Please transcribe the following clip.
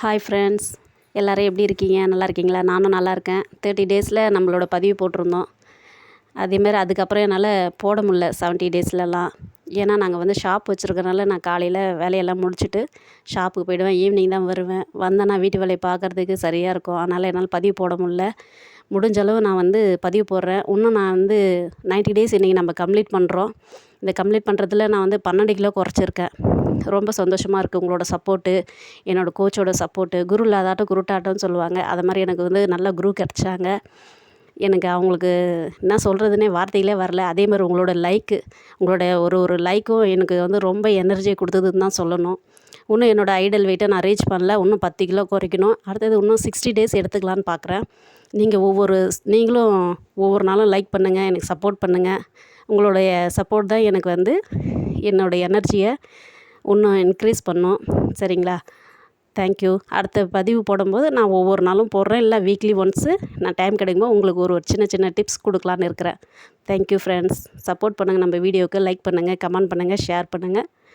Hi friends எல்லோரும் எப்படி இருக்கீங்க? நல்லா இருக்கீங்களா? நானும் நல்லா இருக்கேன். தேர்ட்டி டேஸில் நம்மளோட பதிவு போட்டிருந்தோம். அதேமாரி அதுக்கப்புறம் என்னால் போட முடில செவன்ட்டி டேஸ்லலாம் ஏன்னா நாங்கள் வந்து ஷாப் வச்சுருக்கனால நான் காலையில் வேலையெல்லாம் முடிச்சுட்டு ஷாப்புக்கு போயிடுவேன். ஈவினிங் தான் வருவேன். வந்தேன்னா வீட்டு வேலையை பார்க்குறதுக்கு சரியாக இருக்கும். அதனால் என்னால் பதிவு போட முடில முடிஞ்ச அளவு நான் வந்து பதிவு போடுறேன். இன்னும் நான் வந்து நைன்ட்டி டேஸ் இன்றைக்கி நம்ம கம்ப்ளீட் பண்ணுறோம் இந்த கம்ப்ளீட் பண்ணுறதுல நான் வந்து பன்னெண்டு கிலோ குறைச்சிருக்கேன். ரொம்ப சந்தோஷமாக இருக்குது உங்களோட சப்போர்ட்டு என்னோடய கோச்சோட சப்போர்ட்டு குரு இல்லாதாட்டம் குருட்டாட்டம்னு சொல்லுவாங்க. அது மாதிரி எனக்கு வந்து நல்ல குரு கிடச்சாங்க. எனக்கு அவங்களுக்கு என்ன சொல்கிறதுனே வார்த்தைகளே வரல. அதே மாதிரி உங்களோட லைக்கு உங்களோட ஒரு ஒரு லைக்கும் எனக்கு வந்து ரொம்ப எனர்ஜியை கொடுத்ததுன்னு தான் சொல்லணும். இன்னும் என்னோடய ஐடல் வெயிட்டை நான் ரீச் பண்ணல. இன்னும் பத்து கிலோ குறைக்கணும். அடுத்தது இன்னும் சிக்ஸ்டி டேஸ் எடுத்துக்கலான்னு பார்க்குறேன் நீங்கள் ஒவ்வொரு நீங்களும் ஒவ்வொரு நாளும் லைக் பண்ணுங்கள் எனக்கு சப்போர்ட் பண்ணுங்கள் உங்களுடைய சப்போர்ட் தான் எனக்கு வந்து என்னோடய எனர்ஜியை இன்னும் இன்க்ரீஸ் பண்ணும். சரிங்களா? தேங்க்யூ அடுத்த பதிவு போடும்போது நான் ஒவ்வொரு நாளும் போடுறேன். இல்லை வீக்லி ஒன்ஸு நான் டைம் கிடைக்கும்போது உங்களுக்கு ஒரு சின்ன சின்ன டிப்ஸ் கொடுக்கலான்னு இருக்கிறேன். தேங்க்யூ ஃப்ரெண்ட்ஸ் சப்போர்ட் பண்ணுங்கள் நம்ம வீடியோவுக்கு லைக் பண்ணுங்கள் கமெண்ட் பண்ணுங்கள் ஷேர் பண்ணுங்கள்